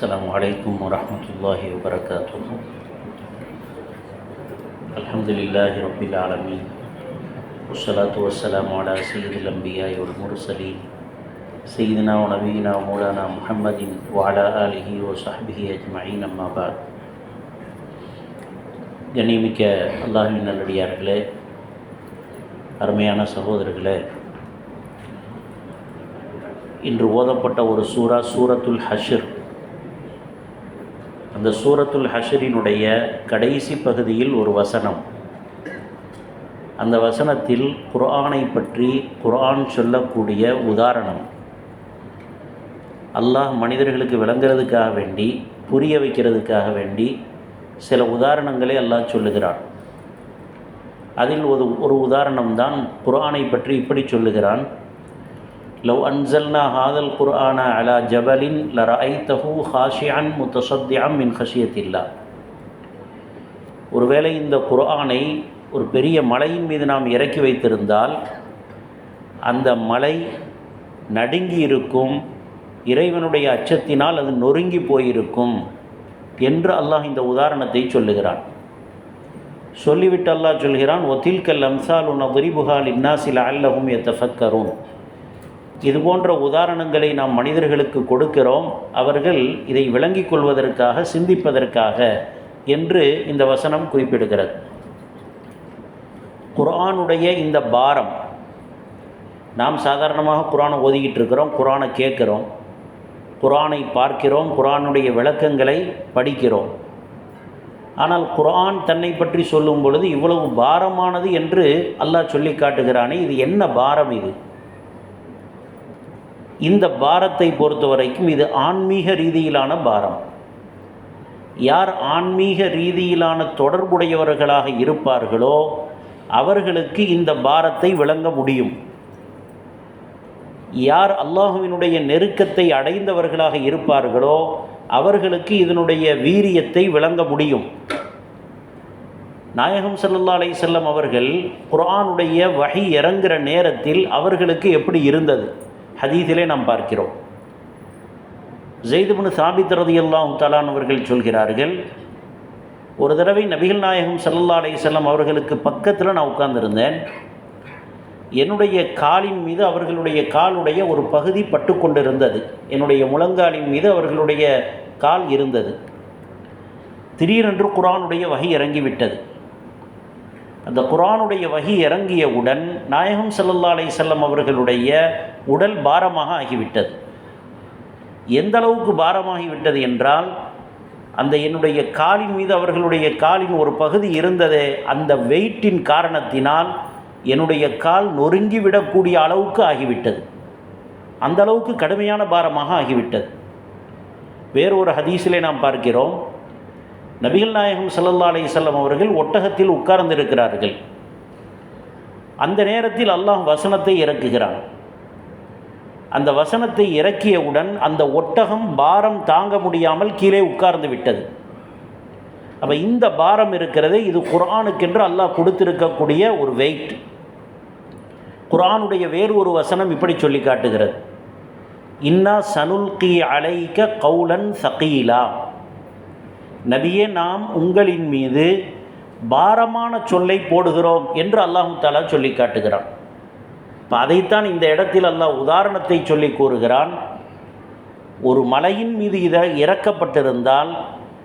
السلام عليكم ورحمة الله وبركاته الحمد لله رب العالمين والصلاة والسلام على سيد الأنبياء والمرسلين سيدنا ونبينا ومولانا محمد وعلى آله وصحبه أجمعين أما بعد கண்ணியமிக்க அல்லாஹின் நல்லடியார்களே அருமையான சகோதரர்களே இன்று ஓதப்பட்ட ஒரு சூரா சூரத்துல் ஹஷர் அந்த சூரத்துல் ஹஷரினுடைய கடைசி பகுதியில் ஒரு வசனம். அந்த வசனத்தில் குர்ஆனை பற்றி குர்ஆன் சொல்லக்கூடிய உதாரணம். அல்லாஹ் மனிதர்களுக்கு விளங்குறதுக்காக வேண்டி புரிய வைக்கிறதுக்காக வேண்டி சில உதாரணங்களை அல்லாஹ் சொல்லுகிறான். அதில் ஒரு ஒரு உதாரணம் தான் குர்ஆனை பற்றி இப்படி சொல்லுகிறான். லவ் அன்சல்னா ஹாதல் குர்ஆனா அலா ஜபலின் லரஐத்தஹு ஹாஷியான் முத்தசத்தியாம் மின் ஹஷியத்தில்லா ஒருவேளை இந்த குர்ஆனை ஒரு பெரிய மலையின் மீது நாம் இறக்கி வைத்திருந்தால் அந்த மலை நடுங்கி இருக்கும் இறைவனுடைய அச்சத்தினால் அது நொறுங்கி போயிருக்கும் என்று அல்லாஹ் இந்த உதாரணத்தை சொல்லுகிறான். சொல்லிவிட்டு அல்லாஹ் சொல்கிறான் ஒத்தில்கல் அம்சால் உன விரிபுகால் இன்னாசில் அல்லஹும் எத்தஃபக்கரும் இது போன்ற உதாரணங்களை நாம் மனிதர்களுக்கு கொடுக்கிறோம். அவர்கள் இதை விளங்கிக் கொள்வதற்காக சிந்திப்பதற்காக என்று இந்த வசனம் குறிப்பிடுகிறது. குரானுடைய இந்த பாரம் நாம் சாதாரணமாக குரானை ஓதிக்கிட்டு இருக்கிறோம் குரானை கேட்குறோம் குரானை பார்க்கிறோம் குரானுடைய விளக்கங்களை படிக்கிறோம். ஆனால் குரான் தன்னை பற்றி சொல்லும் பொழுது இவ்வளவு பாரமானது என்று அல்லாஹ் சொல்லி காட்டுகிறானே இது என்ன பாரம் இது? இந்த பாரத்தை பொறுத்த வரைக்கும் இது ஆன்மீக ரீதியிலான பாரம். யார் ஆன்மீக ரீதியிலான தொடர்புடையவர்களாக இருப்பார்களோ அவர்களுக்கு இந்த பாரத்தை விளங்க முடியும். யார் அல்லாஹுவினுடைய நெருக்கத்தை அடைந்தவர்களாக இருப்பார்களோ அவர்களுக்கு இதனுடைய வீரியத்தை விளங்க முடியும். நாயகம் சல்லா அலை செல்லம் அவர்கள் குரானுடைய வகை இறங்குகிற நேரத்தில் அவர்களுக்கு எப்படி இருந்தது? ஹதீஸிலே நாம் பார்க்கிறோம். ஜெய்துபுனு சாபித் ரதியல்லாம் தலான் அவர்கள் சொல்கிறார்கள் ஒரு தடவை நபிகள் நாயகம் சல்லல்லா அலையம் செல்லம் அவர்களுக்கு பக்கத்தில் நான் உட்கார்ந்திருந்தேன். என்னுடைய காலின் மீது அவர்களுடைய காலுடைய ஒரு பகுதி பட்டு கொண்டிருந்தது. என்னுடைய முழங்காலின் மீது அவர்களுடைய கால் இருந்தது. திடீரென்று குரானுடைய வகை இறங்கிவிட்டது. அந்த குரானுடைய வகி இறங்கியவுடன் நாயகம் சல்லல்லா அலை செல்லம் அவர்களுடைய உடல் பாரமாக ஆகிவிட்டது. எந்த அளவுக்கு பாரமாகிவிட்டது என்றால் அந்த என்னுடைய காலின் மீது அவர்களுடைய காலின் ஒரு பகுதி இருந்ததே. அந்த வெயிட்டின் காரணத்தினால் என்னுடைய கால் நொறுங்கிவிடக்கூடிய அளவுக்கு ஆகிவிட்டது. அந்த அளவுக்கு கடுமையான பாரமாக ஆகிவிட்டது. வேறொரு ஹதீஸிலே நாம் பார்க்கிறோம். நபிகள் நாயகம் சல்லல்லா அலி செல்லம் அவர்கள் ஒட்டகத்தில் உட்கார்ந்திருக்கிறார்கள். அந்த நேரத்தில் அல்லாஹ் வசனத்தை இறக்குகிறான். அந்த வசனத்தை இறக்கியவுடன் அந்த ஒட்டகம் பாரம் தாங்க முடியாமல் கீழே உட்கார்ந்து விட்டது. அப்போ இந்த பாரம் இருக்கிறது இது குரானுக்கென்று அல்லாஹ் கொடுத்திருக்கக்கூடிய ஒரு வெயிட் குரானுடைய வேறு ஒரு வசனம் இப்படி சொல்லி காட்டுகிறது. இன்னா சனுல்கி அலைக்க கவுலன் சகீலா. நபியே நாம் உங்களின் மீது பாரமான சொல்லை போடுகிறோம் என்று அல்லாஹு தாலா சொல்லி காட்டுகிறான். இப்போ அதைத்தான் இந்த இடத்தில் அல்லாஹ் உதாரணத்தை சொல்லி கூறுகிறான். ஒரு மலையின் மீது இதை இறக்கப்பட்டிருந்தால்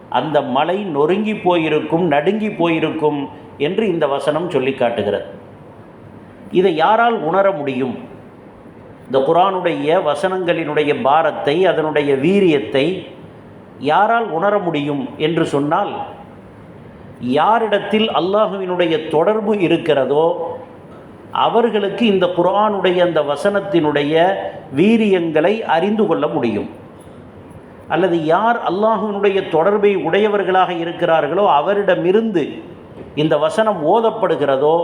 அந்த மலை நொறுங்கி போயிருக்கும் நடுங்கி போயிருக்கும் என்று இந்த வசனம் சொல்லி காட்டுகிறது. இதை யாரால் உணர முடியும்? இந்த குரானுடைய வசனங்களினுடைய பாரத்தை அதனுடைய வீரியத்தை யாரால் உணர முடியும் என்று சொன்னால் யாரிடத்தில் அல்லாஹுவினுடைய தொடர்பு இருக்கிறதோ அவர்களுக்கு இந்த குரானுடைய அந்த வசனத்தினுடைய வீரியங்களை அறிந்து கொள்ள முடியும். அல்லது யார் அல்லாஹுவினுடைய தொடர்பை உடையவர்களாக இருக்கிறார்களோ அவரிடமிருந்து இந்த வசனம் ஓதப்படுகிறதோ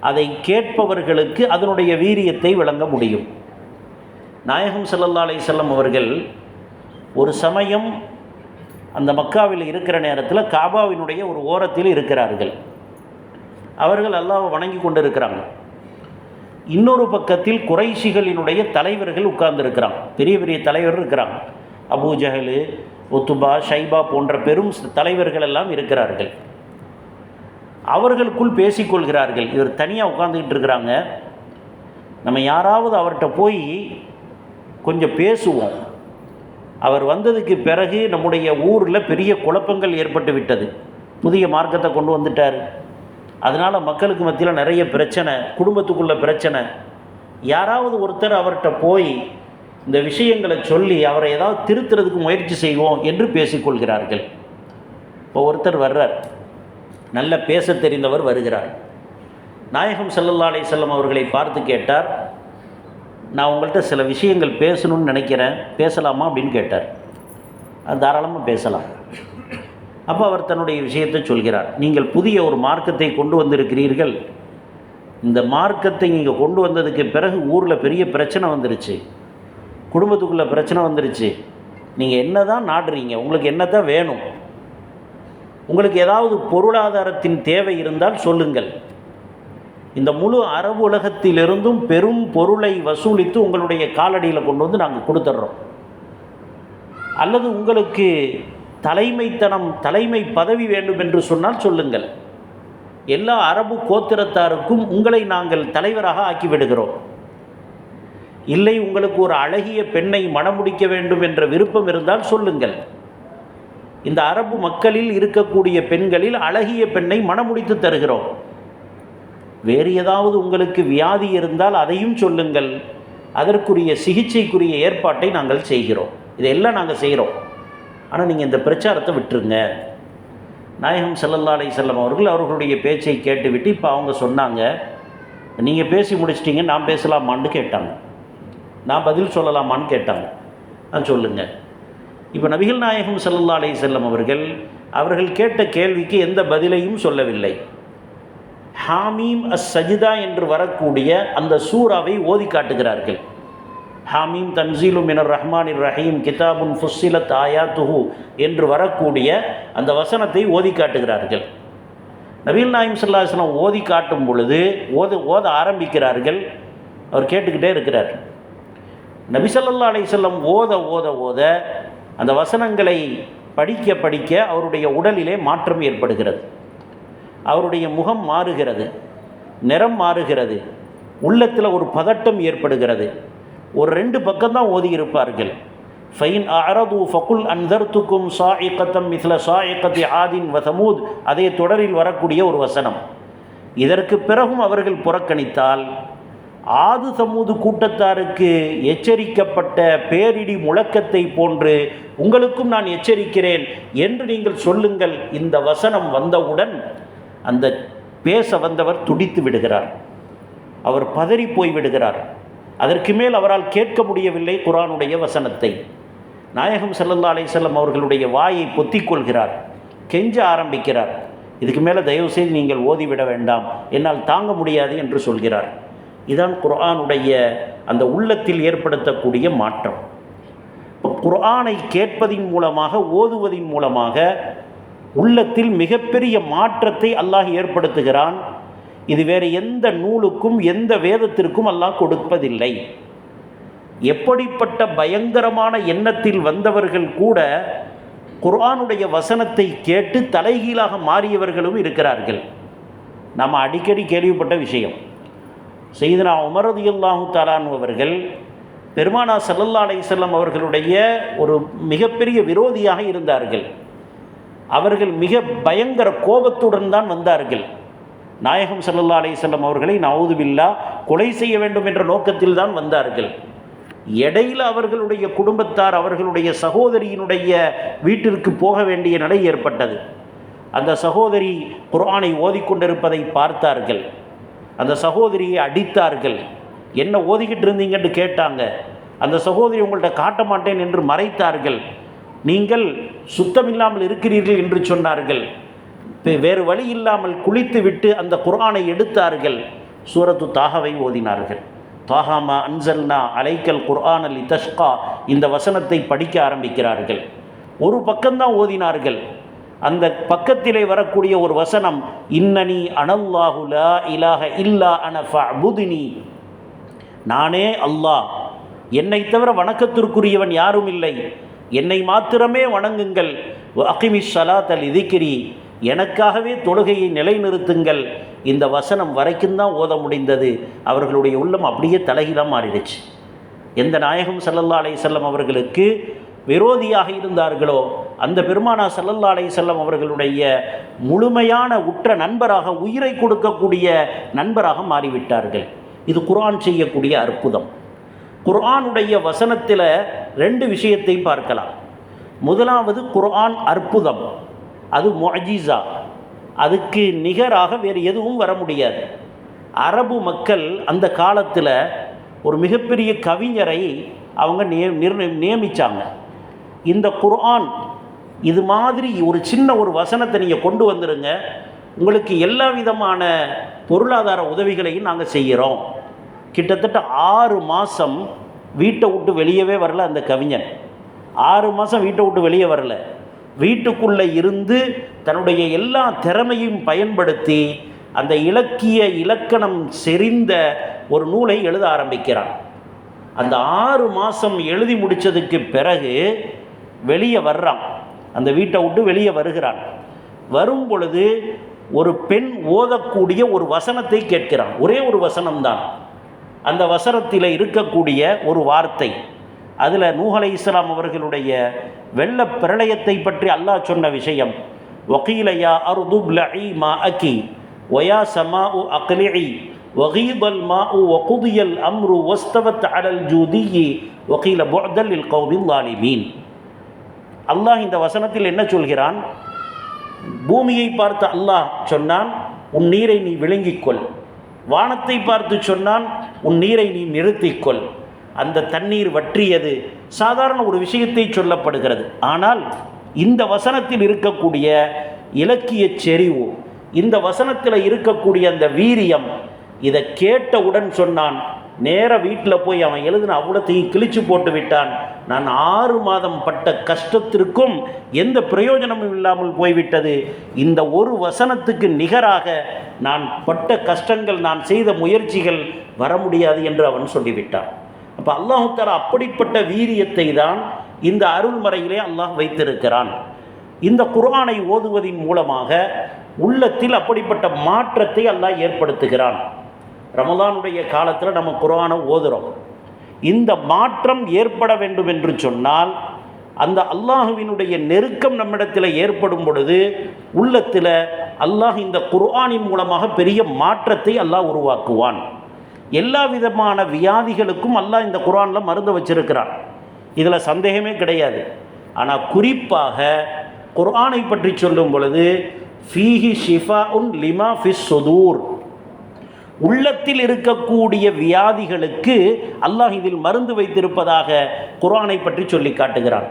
அதை கேட்பவர்களுக்கு அதனுடைய வீரியத்தை விளங்க முடியும். நாயகம் சல்லல்லா அலை செல்லம் அவர்கள் ஒரு சமயம் அந்த மக்காவில் இருக்கிற நேரத்தில் காபாவினுடைய ஒரு ஓரத்தில் இருக்கிறார்கள். அவர்கள் அல்லாவை வணங்கி கொண்டு இருக்கிறாங்க இன்னொரு பக்கத்தில் குறைஷிகளினுடைய தலைவர்கள் உட்கார்ந்துருக்கிறாங்க. பெரிய பெரிய தலைவர் இருக்கிறாங்க. அபு ஜஹலு ஒத்துபா ஷைபா போன்ற பெரும் தலைவர்கள் எல்லாம் இருக்கிறார்கள். அவர்களுக்குள் பேசிக்கொள்கிறார்கள் இவர் தனியாக உட்காந்துக்கிட்டு இருக்கிறாங்க. நம்ம யாராவது அவர்கிட்ட போய் கொஞ்சம் பேசுவோம். அவர் வந்ததுக்கு பிறகு நம்முடைய ஊரில் பெரிய குழப்பங்கள் ஏற்பட்டு விட்டது. புதிய மார்க்கத்தை கொண்டு வந்துட்டார். அதனால் மக்களுக்கு மத்தியில் நிறைய பிரச்சனை குடும்பத்துக்குள்ள பிரச்சனை. யாராவது ஒருத்தர் அவர்கிட்ட போய் இந்த விஷயங்களை சொல்லி அவரை ஏதாவது திருத்துறதுக்கு முயற்சி செய்வோம் என்று பேசிக்கொள்கிறார்கள் இப்போ ஒருத்தர் வர்றார். நல்ல பேச தெரிந்தவர் வருகிறார். நாயகம் ஸல்லல்லாஹு அலை செல்லம் அவர்களை பார்த்து கேட்டார். நான் உங்கள்கிட்ட சில விஷயங்கள் பேசணும்னு நினைக்கிறேன். பேசலாமா அப்படின்னு கேட்டார். அது தாராளமாக பேசலாம். அப்போ அவர் தன்னுடைய விஷயத்தை சொல்கிறார். நீங்கள் புதிய ஒரு மார்க்கத்தை கொண்டு வந்திருக்கிறீர்கள். இந்த மார்க்கத்தை நீங்கள் கொண்டு வந்ததுக்கு பிறகு ஊரில் பெரிய பிரச்சனை வந்துருச்சு. குடும்பத்துக்குள்ளே பிரச்சனை வந்துருச்சு. நீங்கள் என்ன தான் நாடுறீங்க? உங்களுக்கு என்ன தான் வேணும்? உங்களுக்கு ஏதாவது பொருளாதாரத்தின் தேவை இருந்தால் சொல்லுங்கள். இந்த முழு அரபு உலகத்திலிருந்தும் பெரும் பொருளை வசூலித்து உங்களுடைய காலடியில் கொண்டு வந்து நாங்கள் கொடுத்துட்றோம். அல்லது உங்களுக்கு தலைமைத்தனம் தலைமை பதவி வேண்டும் என்று சொன்னால் சொல்லுங்கள். எல்லா அரபு கோத்திரத்தாருக்கும் உங்களை நாங்கள் தலைவராக ஆக்கி விடுகிறோம். இல்லை உங்களுக்கு ஒரு அழகிய பெண்ணை மணமுடிக்க வேண்டும் என்ற விருப்பம் இருந்தால் சொல்லுங்கள். இந்த அரபு மக்களில் இருக்கக்கூடிய பெண்களில் அழகிய பெண்ணை மணமுடித்து தருகிறோம். வேறு ஏதாவது உங்களுக்கு வியாதி இருந்தால் அதையும் சொல்லுங்கள். அதற்குரிய சிகிச்சைக்குரிய ஏற்பாட்டை நாங்கள் செய்கிறோம். இதையெல்லாம் நாங்கள் செய்கிறோம். ஆனால் நீங்கள் இந்த பிரச்சாரத்தை விட்டுருங்க. நாயகம் ஸல்லல்லாஹு அலைஹி வஸல்லம் அவர்கள் அவர்களுடைய பேச்சை கேட்டுவிட்டு இப்போ அவங்க சொன்னாங்க. நீங்கள் பேசி முடிச்சிட்டீங்க நான் பேசலாமான்னு கேட்டாங்க. நான் பதில் சொல்லலாமான்னு கேட்டாங்க. நான் சொல்லுங்கள் இப்போ நபிகள் நாயகம் ஸல்லல்லாஹு அலைஹி அவர்கள் அவர்கள் கேட்ட கேள்விக்கு எந்த பதிலையும் சொல்லவில்லை. ஹாமீம் அஸ் சஜிதா என்று வரக்கூடிய அந்த சூறாவை ஓதி காட்டுகிறார்கள். ஹாமீம் தன்சீலும் மினர் ரஹ்மானின் ரஹீம் கிதாபுன் ஃபுஸ்ஸிலத் ஆயாத்துஹு என்று வரக்கூடிய அந்த வசனத்தை ஓதி காட்டுகிறார்கள். நபீல் நாயிம் சல்லாஹனம் ஓதி காட்டும் பொழுது ஓத ஓத ஆரம்பிக்கிறார்கள். அவர் கேட்டுக்கிட்டே இருக்கிறார். நபிசல்லா அலைசல்லம் ஓத ஓத ஓத அந்த வசனங்களை படிக்க படிக்க அவருடைய உடலிலே மாற்றம் ஏற்படுகிறது. அவருடைய முகம் மாறுகிறது நிறம் மாறுகிறது உள்ளத்தில் ஒரு பதட்டம் ஏற்படுகிறது. ஒரு ரெண்டு பக்கம்தான் ஓதியிருப்பார்கள் ஃபைன் அரது ஃபகுல் அன்தர்த்துக்கும் சாயிக்கத்தம் மிஸ்ல சாயிக்கத்தி ஆதின் வசமூத். அதே தொடரில் வரக்கூடிய ஒரு வசனம். இதற்கு பிறகும் அவர்கள் புறக்கணித்தால் ஆது சமூது கூட்டத்தாருக்கு எச்சரிக்கப்பட்ட பேரிடி முழக்கத்தை போன்று உங்களுக்கும் நான் எச்சரிக்கிறேன் என்று நீங்கள் சொல்லுங்கள். இந்த வசனம் வந்தவுடன் அந்த பேச வந்தவர் துடித்து விடுகிறார். அவர் பதறி போய் விடுகிறார். அதற்கு மேல் அவரால் கேட்க முடியவில்லை குரானுடைய வசனத்தை. நாயகம் சல்லல்லா அலிசல்லம் அவர்களுடைய வாயை பொத்திக்கொள்கிறார் கெஞ்ச ஆரம்பிக்கிறார். இதுக்கு மேலே தயவு செய்து நீங்கள் ஓதிவிட வேண்டாம் என்னால் தாங்க முடியாது என்று சொல்கிறார். இதான் குர்ஆனுடைய அந்த உள்ளத்தில் ஏற்படுத்தக்கூடிய மாற்றம். இப்போ குர்ஆனை கேட்பதின் மூலமாக ஓதுவதின் மூலமாக உள்ளத்தில் மிகப்பெரிய மாற்றத்தை அல்லாஹ் ஏற்படுத்துகிறான். இது வேறு எந்த நூலுக்கும் எந்த வேதத்திற்கும் அல்லாஹ் கொடுப்பதில்லை. எப்படிப்பட்ட பயங்கரமான எண்ணத்தில் வந்தவர்கள் கூட குர்ஆனுடைய வசனத்தை கேட்டு தலைகீழாக மாறியவர்களும் இருக்கிறார்கள். நாம் அடிக்கடி கேள்விப்பட்ட விஷயம். செய்தனா உமரதியுல்லாஹு தாலான் அவர்கள் பெருமானா சல்லல்லா அலையம் அவர்களுடைய ஒரு மிகப்பெரிய விரோதியாக இருந்தார்கள். அவர்கள் மிக பயங்கர கோபத்துடன் தான் வந்தார்கள். நாயகம் சல்லல்லா அலைஹி அவர்களை நவுதுபில்லா கொலை செய்ய வேண்டும் என்ற நோக்கத்தில் தான் வந்தார்கள். இடையில் அவர்களுடைய குடும்பத்தார் அவர்களுடைய சகோதரியினுடைய வீட்டிற்கு போக வேண்டிய நிலை ஏற்பட்டது. அந்த சகோதரி குரானை ஓதிக்கொண்டிருப்பதை பார்த்தார்கள். அந்த சகோதரியை அடித்தார்கள். என்ன ஓதிக்கிட்டு இருந்தீங்கன்னு கேட்டாங்க. அந்த சகோதரி உங்கள்கிட்ட காட்ட மாட்டேன் என்று மறைத்தார்கள். நீங்கள் சுத்தமில்லாமல் இருக்கிறீர்கள் என்று சொன்னார்கள். வேறு வழி இல்லாமல் குளித்து விட்டு அந்த குரானை எடுத்தார்கள். சூரத்து தாகாவை ஓதினார்கள். தாகாமா அன்சல்னா அலைக்கல் குர்ஆன் அல் இதஷ்கா இந்த வசனத்தை படிக்க ஆரம்பிக்கிறார்கள். ஒரு பக்கம்தான் ஓதினார்கள். அந்த பக்கத்திலே வரக்கூடிய ஒரு வசனம் இன்னனி அனல்லாஹுலா இலாக இல்லா அன நானே அல்லாஹ் என்னை தவிர வணக்கத்திற்குரியவன் யாரும் இல்லை. என்னை மாத்திரமே வணங்குங்கள். அகிமி சலாத் அல் இதிக்கிரி எனக்காகவே தொழுகையை நிலைநிறுத்துங்கள். இந்த வசனம் வரைக்கும் தான் ஓத முடிந்தது. அவர்களுடைய உள்ளம் அப்படியே தலைகீழாக மாறிடுச்சு. எந்த நாயகம் சல்லல்லா அலை செல்லம் அவர்களுக்கு விரோதியாக இருந்தார்களோ அந்த பெருமானா சல்லல்லா அலை செல்லம் அவர்களுடைய முழுமையான உற்ற நண்பராக உயிரை கொடுக்கக்கூடிய நண்பராக மாறிவிட்டார்கள். இது குரான் செய்யக்கூடிய அற்புதம். குர்ஆனுடைய வசனத்தில் ரெண்டு விஷயத்தை பார்க்கலாம். முதலாவது குர்ஆன் அற்புதம். அது மொஜீசா அதுக்கு நிகராக வேறு எதுவும் வர முடியாது. அரபு மக்கள் அந்த காலத்தில் ஒரு மிகப்பெரிய கவிஞரை அவங்க நிய நியமித்தாங்க இந்த குர்ஆன் இது மாதிரி ஒரு சின்ன ஒரு வசனத்தை நீங்கள் கொண்டு வந்துடுங்க உங்களுக்கு எல்லா விதமான பொருளாதார உதவிகளையும் நாங்கள் செய்கிறோம் கிட்டத்தட்ட ஆறு மாதம் வீட்டை விட்டு வெளியவே வரல அந்த கவிஞன். ஆறு மாதம் வீட்டை விட்டு வெளியே வரல. வீட்டுக்குள்ளே இருந்து தன்னுடைய எல்லா திறமையும் பயன்படுத்தி அந்த இலக்கிய இலக்கணம் செறிந்த ஒரு நூலை எழுத ஆரம்பிக்கிறான். அந்த ஆறு மாதம் எழுதி முடித்ததுக்கு பிறகு வெளியே வர்றான். அந்த வீட்டை விட்டு வெளியே வருகிறான். வரும் பொழுது ஒரு பெண் ஓதக்கூடிய ஒரு வசனத்தை கேட்கிறான். ஒரே ஒரு வசனம்தான். அந்த வசனத்தில் இருக்கக்கூடிய ஒரு வார்த்தை. அதில் நூஹலை இஸ்லாம் அவர்களுடைய வெள்ள பிரளயத்தை பற்றி அல்லாஹ் சொன்ன விஷயம். வக்கீலையா அருதுப் லஇ மா அகி ஒயா சமா உ அக்லிஇ வகீபல் மா உ வகுதியல் அம்ரு வஸ்தவத் அடல் ஜூதியி வக்கீல புஅதல் இல் கௌமில் லாலிமீன் அல்லாஹ் இந்த வசனத்தில் என்ன சொல்கிறான்? பூமியை பார்த்து அல்லாஹ் சொன்னான் உன் நீரை நீ விழுங்கிக்கொள் வானத்தை பார்த்து சொன்னான் உன் நீரை நீ நிறுத்திக்கொள். அந்த தண்ணீர் வற்றியது சாதாரண ஒரு விஷயத்தை சொல்லப்படுகிறது. ஆனால் இந்த வசனத்தில் இருக்கக்கூடிய இலக்கிய செறிவு இந்த வசனத்தில் இருக்கக்கூடிய அந்த வீரியம் இதை கேட்டவுடன் சொன்னான் நேர வீட்டில் போய் அவன் எழுதின அவ்வளோத்தையும் கிழிச்சு போட்டு விட்டான். நான் ஆறு மாதம் பட்ட கஷ்டத்திற்கும் எந்த பிரயோஜனமும் இல்லாமல் போய்விட்டது. இந்த ஒரு வசனத்துக்கு நிகராக நான் பட்ட கஷ்டங்கள் நான் செய்த முயற்சிகள் வர முடியாது என்று அவன் சொல்லிவிட்டான். அப்போ அல்லாஹு அப்படிப்பட்ட வீரியத்தை தான் இந்த அருள்மறையிலே அல்லாஹ் வைத்திருக்கிறான். இந்த குர்ஆனை ஓதுவதின் மூலமாக உள்ளத்தில் அப்படிப்பட்ட மாற்றத்தை அல்லாஹ் ஏற்படுத்துகிறான். ரமலானுடைய காலத்தில் நம்ம குரானை ஓதுறோம். இந்த மாற்றம் ஏற்பட வேண்டும் என்று சொன்னால் அந்த அல்லாஹுவினுடைய நெருக்கம் நம்மிடத்தில் ஏற்படும் பொழுது உள்ளத்தில் அல்லாஹ் இந்த குர்ஆனின் மூலமாக பெரிய மாற்றத்தை அல்லாஹ் உருவாக்குவான். எல்லா விதமான வியாதிகளுக்கும் அல்லாஹ் இந்த குர்ஆனில் மருந்து வச்சிருக்கிறான். இதில் சந்தேகமே கிடையாது. ஆனால் குறிப்பாக குர்ஆனை பற்றி சொல்லும் பொழுது ஃபீஹி ஷிஃபா உன் லிமா ஃபிஸ் சொதூர். உள்ளத்தில் இருக்கக்கூடிய வியாதிகளுக்கு அல்லாஹ் இதில் மருந்து வைத்திருப்பதாக குர்ஆனை பற்றி சொல்லி காட்டுகிறான்.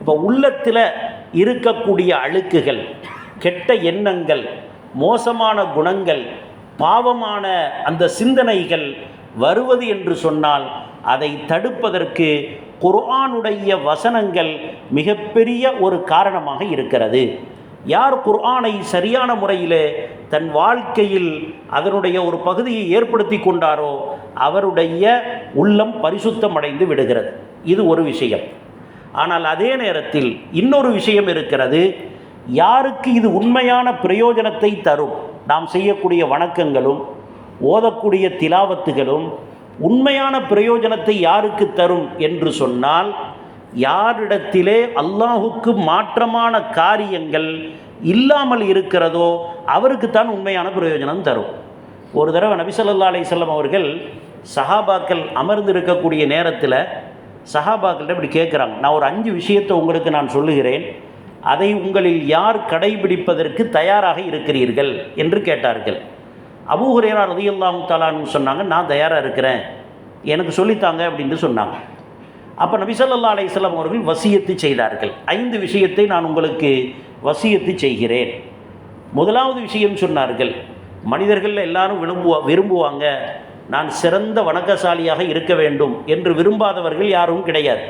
இப்போ உள்ளத்தில் இருக்கக்கூடிய அழுக்குகள் கெட்ட எண்ணங்கள் மோசமான குணங்கள் பாவமான அந்த சிந்தனைகள் வருவது என்று சொன்னால் அதை தடுப்பதற்கு குர்ஆனுடைய வசனங்கள் மிகப்பெரிய ஒரு காரணமாக இருக்கிறது. யார் குர்ஆனை சரியான முறையில் தன் வாழ்க்கையில் அதனுடைய ஒரு பகுதியை ஏற்படுத்தி கொண்டாரோ அவருடைய உள்ளம் பரிசுத்தம் அடைந்து விடுகிறது. இது ஒரு விஷயம். ஆனால் அதே நேரத்தில் இன்னொரு விஷயம் இருக்கிறது. யாருக்கு இது உண்மையான பிரயோஜனத்தை தரும்? நாம் செய்யக்கூடிய வணக்கங்களும் ஓதக்கூடிய திலாவத்துகளும் உண்மையான பிரயோஜனத்தை யாருக்கு தரும் என்று சொன்னால் யாரிடத்திலே அல்லாஹுக்கு மாற்றமான காரியங்கள் இல்லாமல் இருக்கிறதோ அவருக்குத்தான் உண்மையான பிரயோஜனம் தரும். ஒரு தடவை நபிசல்லா அலிசல்லம் அவர்கள் சஹாபாக்கள் அமர்ந்து இருக்கக்கூடிய நேரத்தில் சஹாபாக்கள்கிட்ட இப்படி கேட்குறாங்க நான் ஒரு அஞ்சு விஷயத்தை உங்களுக்கு நான் சொல்லுகிறேன். அதை உங்களில் யார் கடைபிடிப்பதற்கு தயாராக இருக்கிறீர்கள் என்று கேட்டார்கள். அபூஹுரேரா ரதியல்லாஹு தாலான்னு சொன்னாங்க நான் தயாராக இருக்கிறேன். எனக்கு சொல்லித்தாங்க அப்படின்னு சொன்னாங்க. அப்போ நபிசல்லா அலையம் அவர்கள் வசியத்து செய்தார்கள். ஐந்து விஷயத்தை நான் உங்களுக்கு வசியத்து செய்கிறேன். முதலாவது விஷயம் சொன்னார்கள் மனிதர்கள் எல்லாரும் விரும்புவா விரும்புவாங்க நான் சிறந்த வணக்கசாலியாக இருக்க வேண்டும் என்று விரும்பாதவர்கள் யாரும் கிடையாது.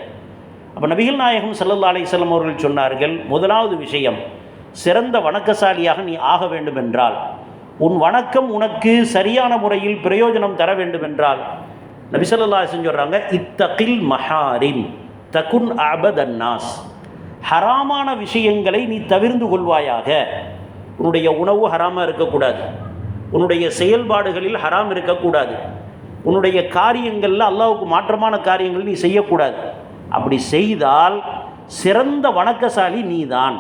அப்போ நபிகள் நாயகம் சல்லல்லா அலையம் அவர்கள் சொன்னார்கள் முதலாவது விஷயம் சிறந்த வணக்கசாலியாக நீ ஆக வேண்டும் என்றால் உன் வணக்கம் உனக்கு சரியான முறையில் பிரயோஜனம் தர வேண்டுமென்றால் நபிசல்லா சொல்கிறாங்க இத்தகில் மஹாரிம் தகுன் அபதன்னாஸ் ஹராமான விஷயங்களை நீ தவிர்ந்து கொள்வாயாக. உன்னுடைய உணவு ஹராமாக இருக்கக்கூடாது. உன்னுடைய செயல்பாடுகளில் ஹராம் இருக்கக்கூடாது. உன்னுடைய காரியங்களில் அல்லாவுக்கு மாற்றமான காரியங்கள் நீ செய்யக்கூடாது. அப்படி செய்தால் சிறந்த வணக்கசாலி நீ தான்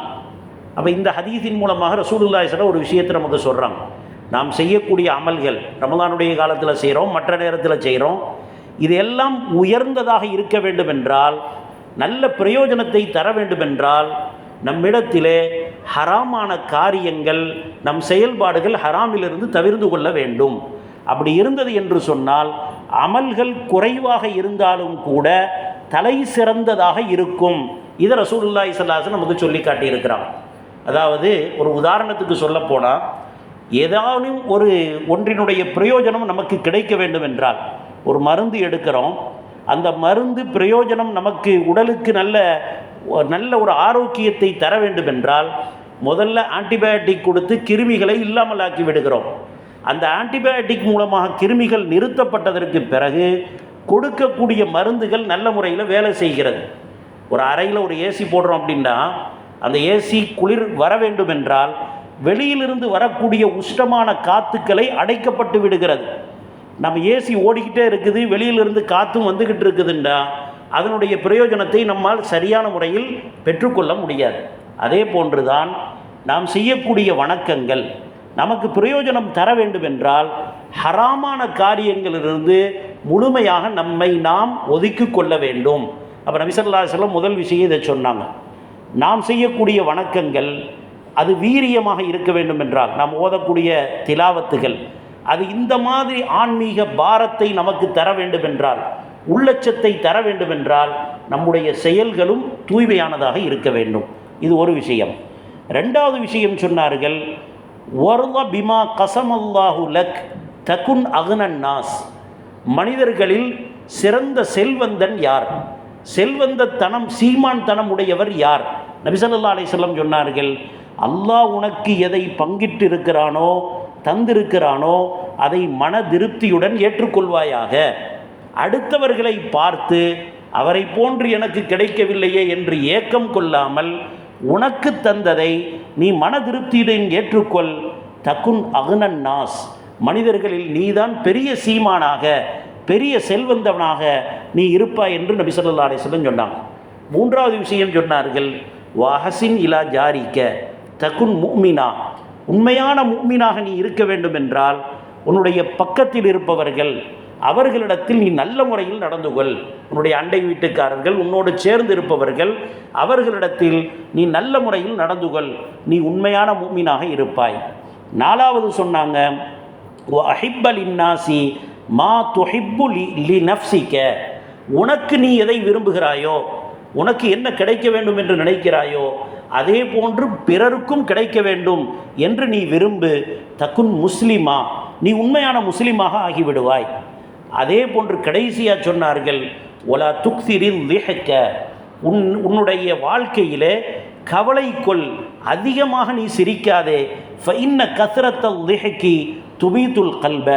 அப்போ இந்த ஹதீஸின் மூலமாக ரசூலுல்லாஹி ஒரு விஷயத்தை நமக்கு சொல்கிறாங்க நாம் செய்யக்கூடிய அமல்கள் ரமலானுடைய காலத்தில் செய்கிறோம் மற்ற நேரத்தில் செய்கிறோம் இது எல்லாம் உயர்ந்ததாக இருக்க வேண்டுமென்றால் நல்ல பிரயோஜனத்தை தர வேண்டுமென்றால் நம்மிடத்திலே ஹராமான காரியங்கள் நம் செயல்பாடுகள் ஹராமிலிருந்து தவிர்ந்து கொள்ள வேண்டும். அப்படி இருந்தது என்று சொன்னால் அமல்கள் குறைவாக இருந்தாலும் கூட தலை சிறந்ததாக இருக்கும். இதை ரசூலுல்லாஹி சல்லாசன் நமக்கு சொல்லி காட்டியிருக்கிறான். அதாவது ஒரு உதாரணத்துக்கு சொல்லப்போனால் ஏதாலும் ஒரு ஒன்றினுடைய பிரயோஜனம் நமக்கு கிடைக்க வேண்டும் என்றால் ஒரு மருந்து எடுக்கிறோம். அந்த மருந்து பிரயோஜனம் நமக்கு உடலுக்கு நல்ல நல்ல ஒரு ஆரோக்கியத்தை தர வேண்டும் என்றால் முதல்ல ஆன்டிபயோட்டிக் கொடுத்து கிருமிகளை இல்லாமல் ஆக்கி விடுகிறோம். அந்த ஆன்டிபயோட்டிக் மூலமாக கிருமிகள் நிறுத்தப்பட்டதற்கு பிறகு கொடுக்கக்கூடிய மருந்துகள் நல்ல முறையில் வேலை செய்கிறது. ஒரு அறையில் ஒரு ஏசி போடுறோம் அப்படின்னா அந்த ஏசி குளிர் வர வேண்டும் என்றால் வெளியிலிருந்து வரக்கூடிய உஷ்டமான காத்துக்களை அடைக்கப்பட்டு விடுகிறது. நம்ம ஏசி ஓடிக்கிட்டே இருக்குது வெளியிலிருந்து காற்றும் வந்துக்கிட்டு இருக்குதுண்டா. அதனுடைய பிரயோஜனத்தை நம்மால் சரியான முறையில் பெற்றுக்கொள்ள முடியாது. அதே போன்றுதான் நாம் செய்யக்கூடிய வணக்கங்கள். நமக்கு பிரயோஜனம் தர வேண்டும் என்றால் ஹராமான காரியங்களிலிருந்து முழுமையாக நம்மை நாம் ஒதுக்கி கொள்ள வேண்டும். அப்போ நபிசல்லா செல்லம் முதல் விஷயம் இதை சொன்னாங்க. நாம் செய்யக்கூடிய வணக்கங்கள் அது வீரியமாக இருக்க வேண்டும் என்றால் நாம் ஓதக்கூடிய திலாவத்துகள் அது இந்த மாதிரி ஆன்மீக பாரத்தை நமக்கு தர வேண்டும் என்றால் உள்ளச்சத்தை தர வேண்டும் என்றால் நம்முடைய செயல்களும் தூய்மையானதாக இருக்க வேண்டும். இது ஒரு விஷயம். ரெண்டாவது விஷயம் சொன்னார்கள் ஒர்வ பிமா கசமல்லாஹு லக் தகுன் அகுனன் நாஸ். மனிதர்களில் சிறந்த செல்வந்தன் யார்? செல்வந்த தனம் சீமான் தனம் உடையவர் யார் நபிசல்லா அலிசல்லம் சொன்னார்கள் அல்லாஹ் உனக்கு எதை பங்கிட்டு இருக்கிறானோ தந்திருக்கிறானோ அதை மன திருப்தியுடன் ஏற்றுக்கொள்வாயாக. அடுத்தவர்களை பார்த்து அவரை போன்று எனக்கு கிடைக்கவில்லையே என்று ஏக்கம் கொள்ளாமல் உனக்கு தந்ததை நீ மன திருப்தியுடன் ஏற்றுக்கொள். தக்குன் அகுனன் நாஸ். மனிதர்களில் நீதான் பெரிய சீமானாக பெரிய செல்வந்தவனாக நீ இருப்பாய் என்று நபி சொல்லா அலிஸ்லம் சொன்னாங்க. மூன்றாவது விஷயம் சொன்னார்கள் வாஹசின் இலா ஜாரிக்க தகுன் முக்மினா. உண்மையான முக்மீனாக நீ இருக்க வேண்டும் என்றால் உன்னுடைய பக்கத்தில் இருப்பவர்கள் அவர்களிடத்தில் நீ நல்ல முறையில் நடந்து கொள். உன்னுடைய அண்டை வீட்டுக்காரர்கள் உன்னோடு சேர்ந்து இருப்பவர்கள் அவர்களிடத்தில் நீ நல்ல முறையில் நடந்து கொள். நீ உண்மையான மூமினாக இருப்பாய். நாலாவது சொன்னாங்க அஹிப்பல் இன்னாசி மா துஹிப்பு லி லி நஃப்சிக்க உனக்கு நீ எதை விரும்புகிறாயோ உனக்கு என்ன கிடைக்க வேண்டும் என்று நினைக்கிறாயோ அதே போன்று பிறருக்கும் கிடைக்க வேண்டும் என்று நீ விரும்பு. தக்குன் முஸ்லீமா நீ உண்மையான முஸ்லீமாக ஆகிவிடுவாய். அதே போன்று கடைசியாக சொன்னார்கள் ஒலா துக்திரில் லிஹக்க. உன் உன்னுடைய வாழ்க்கையிலே கவலை கொள் அதிகமாக நீ சிரிக்காதே. ஃபைன்ன கசரத்தல் லிஹக்கி துபீத்துல் கல்ப.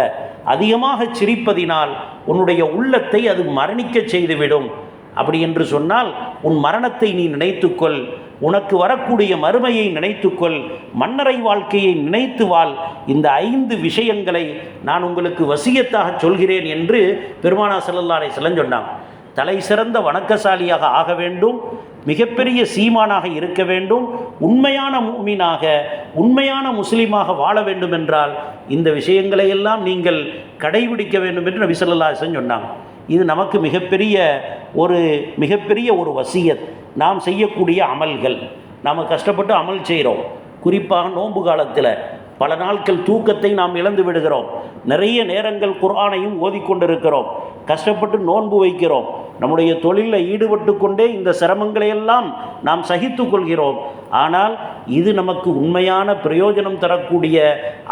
அதிகமாக சிரிப்பதினால் உன்னுடைய உள்ளத்தை அது மரணிக்க செய்துவிடும். அப்படி என்று சொன்னால் உன் மரணத்தை நீ நினைத்துக்கொள். உனக்கு வரக்கூடிய மறுமையை நினைத்துக்கொள். மன்னரை வாழ்க்கையை நினைத்து வாழ். இந்த ஐந்து விஷயங்களை நான் உங்களுக்கு வசியத்தாக சொல்கிறேன் என்று பெருமானா செல்லல்லாரை செல்லன் சொன்னாங்க. தலை சிறந்த வணக்கசாலியாக ஆக வேண்டும். மிகப்பெரிய சீமானாக இருக்க வேண்டும். உண்மையான மூமீனாக உண்மையான முஸ்லீமாக வாழ வேண்டும் என்றால் இந்த விஷயங்களையெல்லாம் நீங்கள் கடைபிடிக்க வேண்டும் என்று நபி சொல்லல்லாசன் சொன்னாங்க. இது நமக்கு மிகப்பெரிய ஒரு மிகப்பெரிய ஒரு வசியத். நாம் செய்யக்கூடிய அமல்கள். நாம் கஷ்டப்பட்டு அமல் செய்கிறோம் குறிப்பாக நோன்பு காலத்தில். பல நாட்கள் தூக்கத்தை நாம் இழந்து விடுகிறோம். நிறைய நேரங்கள் குர்ஆனையும் ஓதிக்கொண்டிருக்கிறோம். கஷ்டப்பட்டு நோன்பு வைக்கிறோம். நம்முடைய தொழிலில் ஈடுபட்டு கொண்டே இந்த சிரமங்களையெல்லாம் நாம் சகித்து கொள்கிறோம். ஆனால் இது நமக்கு உண்மையான பிரயோஜனம் தரக்கூடிய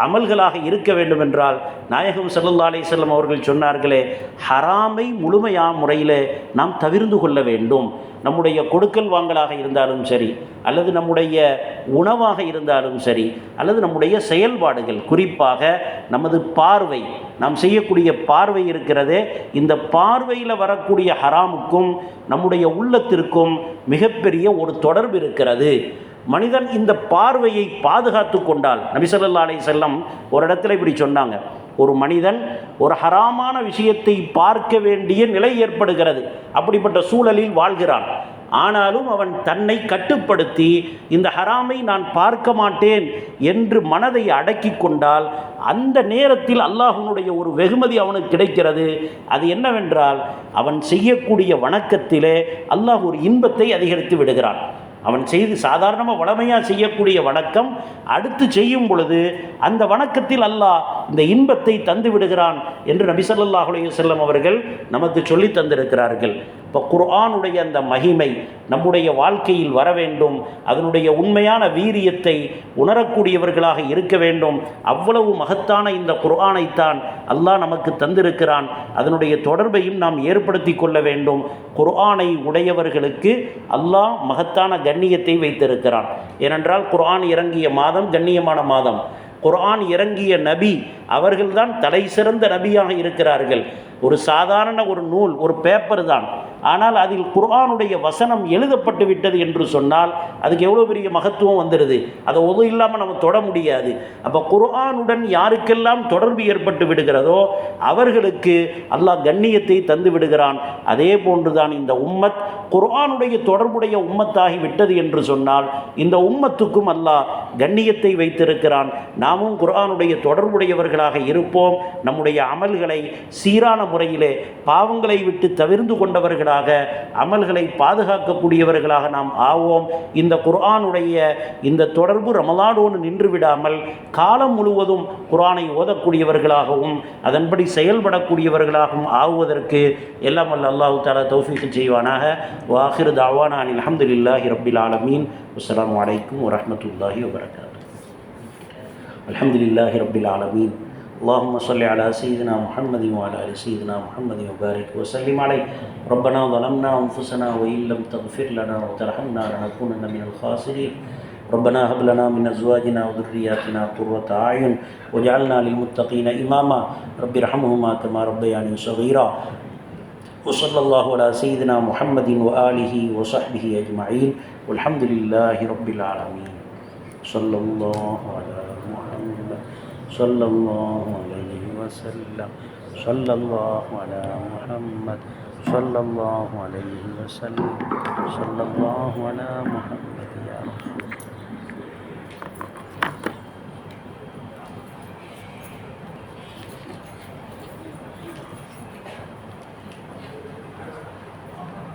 அமல்களாக இருக்க வேண்டுமென்றால் நாயகம் சல்லா அலிசல்லம் அவர்கள் சொன்னார்களே ஹராமை முழுமையான முறையில் நாம் தவிர்ந்து கொள்ள வேண்டும். நம்முடைய கொடுக்கல் வாங்கலாக இருந்தாலும் சரி அல்லது நம்முடைய உணவாக இருந்தாலும் சரி அல்லது நம்முடைய செயல்பாடுகள் குறிப்பாக நமது பார்வை. நாம் செய்யக்கூடிய பார்வை இருக்கிறதே இந்த பார்வையில் வரக்கூடிய ஹராமுக்கும் நம்முடைய உள்ளத்திற்கும் மிகப்பெரிய ஒரு தொடர்பு இருக்கிறது. மனிதன் இந்த பார்வையை பாதுகாத்து கொண்டால் நபிசல்லா அலை செல்லம் ஒரு இடத்துல இப்படி சொன்னாங்க ஒரு மனிதன் ஒரு ஹராமான விஷயத்தை பார்க்க வேண்டிய நிலை ஏற்படுகிறது. அப்படிப்பட்ட சூழலில் வாழ்கிறான். ஆனாலும் அவன் தன்னை கட்டுப்படுத்தி இந்த ஹராமை நான் பார்க்க மாட்டேன் என்று மனதை அடக்கி கொண்டால் அந்த நேரத்தில் அல்லாஹனுடைய ஒரு வெகுமதி அவனுக்கு கிடைக்கிறது. அது என்னவென்றால் அவன் செய்யக்கூடிய வணக்கத்திலே அல்லாஹ் ஒரு இன்பத்தை அதிகரித்து விடுகிறான். அவன் செய்து சாதாரணமாக வளமையாக செய்யக்கூடிய வணக்கம் அடுத்து செய்யும் பொழுது அந்த வணக்கத்தில் அல்லாஹ் இந்த இன்பத்தை தந்து விடுகிறான் என்று நபிசல்லாஹ் செல்லம் அவர்கள் நமக்கு சொல்லி தந்திருக்கிறார்கள். இப்போ குர்ஆனுடைய அந்த மகிமை நம்முடைய வாழ்க்கையில் வர வேண்டும் அதனுடைய உண்மையான வீரியத்தை உணரக்கூடியவர்களாக இருக்க வேண்டும். அவ்வளவு மகத்தான இந்த குர்ஆனைத்தான் அல்லாஹ் நமக்கு தந்திருக்கிறான். அதனுடைய தொடர்பையும் நாம் ஏற்படுத்தி கொள்ள வேண்டும். குர்ஆனை உடையவர்களுக்கு அல்லாஹ் மகத்தான கண்ணியத்தை வைத்திருக்கிறான். ஏனென்றால் குர்ஆன் இறங்கிய மாதம் கண்ணியமான மாதம். குர்ஆன் இறங்கிய நபி அவர்கள்தான் தலை சிறந்த நபியாக இருக்கிறார்கள். ஒரு சாதாரண ஒரு நூல் ஒரு பேப்பர் தான். ஆனால் அதில் குர்ஆனுடைய வசனம் எழுதப்பட்டு விட்டது என்று சொன்னால் அதுக்கு எவ்வளோ பெரிய மகத்துவம் வந்துடுது? அதை உதவி இல்லாமல் நம்ம தொட முடியாது. அப்போ குர்ஆனுடன் யாருக்கெல்லாம் தொடர்பு ஏற்பட்டு விடுகிறதோ அவர்களுக்கு அல்லாஹ் கண்ணியத்தை தந்து விடுகிறான். அதே போன்றுதான் இந்த உம்மத் குர்ஆனுடைய தொடர்புடைய உம்மத்தாகி விட்டது என்று சொன்னால் இந்த உம்மத்துக்கும் அல்லாஹ் கண்ணியத்தை வைத்திருக்கிறான். நாமும் குர்ஆனுடைய தொடர்புடையவர்களாக இருப்போம். நம்முடைய அமல்களை சீரான முறையிலே பாவங்களை விட்டு தவிர்ந்து கொண்டவர்களாக அமல்களை பாதுகாக்கக்கூடியவர்களாக நாம் ஆவோம். இந்த குர்ஆனுடைய இந்த தொடர்பு ரமலானோடு நின்று விடாமல் காலம் முழுவதும் குரானை ஓதக்கூடியவர்களாகவும் அதன்படி செயல்படக்கூடியவர்களாகவும் ஆகுவதற்கு எல்லாம் அல்ல அல்லாஹு தாலா தௌஃபீக்கு செய்வானாக. وآخر دعوانا أن الحمد لله رب العالمين والسلام عليكم ورحمة الله وبركاته. الحمد لله رب العالمين. اللهم صل على سيدنا محمد وعلى آل سيدنا محمد وبارك وسلم عليه. ربنا ظلمنا أنفسنا وإن لم تغفر لنا وترحمنا لنكونن من الخاسرين. ربنا هب لنا من أزواجنا وذرياتنا قرة أعين واجعلنا للمتقين إماما. رب ارحمهما كما ربياني صغيرا. وصلى الله على سيدنا محمد وآله وصحبه أجمعين والحمد لله رب العالمين. صلى الله على محمد صلى الله عليه وسلم. صلى الله على محمد صلى الله عليه وسلم. صلى الله على محمد.